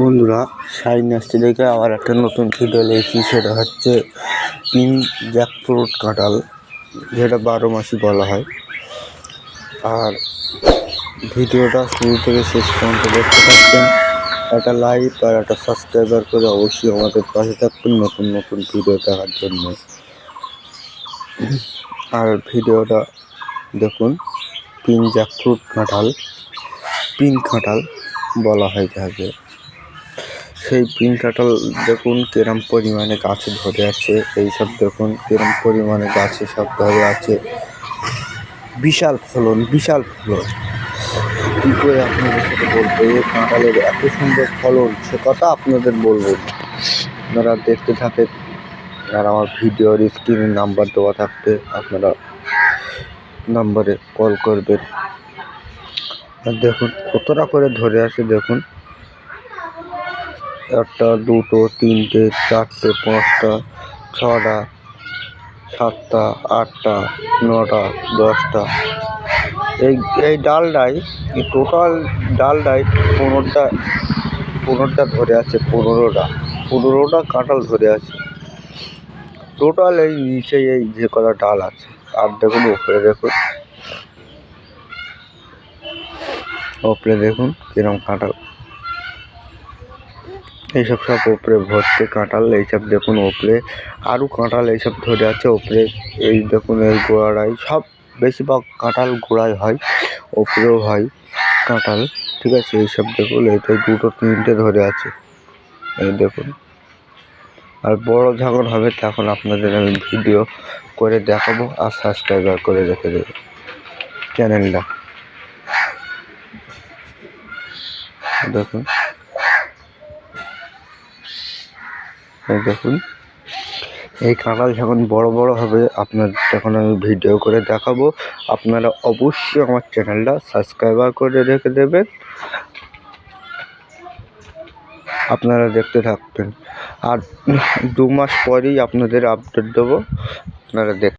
বন্ধুরা সাই নার্সি থেকে আবার একটা নতুন ভিডিও এসেছি সেটা হচ্ছে পিন জ্যাকফ্রুট কাঁঠাল, যেটা বারো মাসি বলা হয়। আর ভিডিওটা শুরু থেকে শেষ পর্যন্ত দেখতে থাকবেন। একটা লাইক আর একটা সাবস্ক্রাইবার করে অবশ্যই আমাদের পাশে থাকবেন নতুন নতুন ভিডিও দেখার জন্য। আর ভিডিওটা দেখুন পিন জ্যাকফ্রুট কাঁঠাল পিন কাঁঠাল বলা হয় যাকে সেই কাঁঠাল দেখুন কিরম পরিমাণে গাছে ধরে আছে, এইসব দেখুন কিরম পরিমাণে গাছে সব ধরে আছে। বিশাল ফলন বিশাল ফলন। কী করে আপনাদের সাথে বলব? এই কাঁঠালের এত সুন্দর ফলন, সে কথা আপনাদের বলব। আপনারা দেখতে থাকেন, আর আমার ভিডিওর স্ক্রিনে নাম্বার দেওয়া থাকবে, আপনারা নাম্বারে কল করবেন। আর দেখুন, কতটা করে ধরে আছে দেখুন। একটা, দুটো, তিনটে, চারটে, পাঁচটা, ছটা, সাতটা, আটটা, নটা, দশটা। এই এই ডালটাই, এই টোটাল ডালটাই পনেরোটা পনেরোটা ধরে আছে, পনেরোটা। পনেরোটা কাঁঠাল ধরে আছে। টোটাল এই নিচে এই যে কটা ডাল আছে, আর দেখুন ওপরে দেখুন। ওপরে দেখুন কিরম কাঁঠাল। এইসব সব ওপরে ভর্তি কাঁঠাল, এইসব দেখুন ওপরে। আরও কাঁঠাল এইসব ধরে আছে ওপরে। এই দেখুন এই গোড়ায় সব বেশিরভাগ কাঁঠাল গোড়ায় হয়, ওপরেও হয় কাঁঠাল। ঠিক আছে, এইসব দেখুন এইটাই দুটো তিনটে ধরে আছে। এই দেখুন। আর বড় যখন হবে তখন আপনাদের আমি ভিডিও করে দেখাবো আর সাবস্ক্রাইবার করে রেখে দেবো চ্যানেলটা দেখুন। এই দেখুন। এই কাঁঠাল যখন বড় বড় হবে, আপনার তখন আমি ভিডিও করে দেখাবো। আপনারা অবশ্যই আমার চ্যানেলটা সাবস্ক্রাইবার করে রেখে দেবেন। আপনারা দেখতে থাকবেন। আর দু মাস পরেই আপনাদের আপডেট দেবো। আপনারা দেখ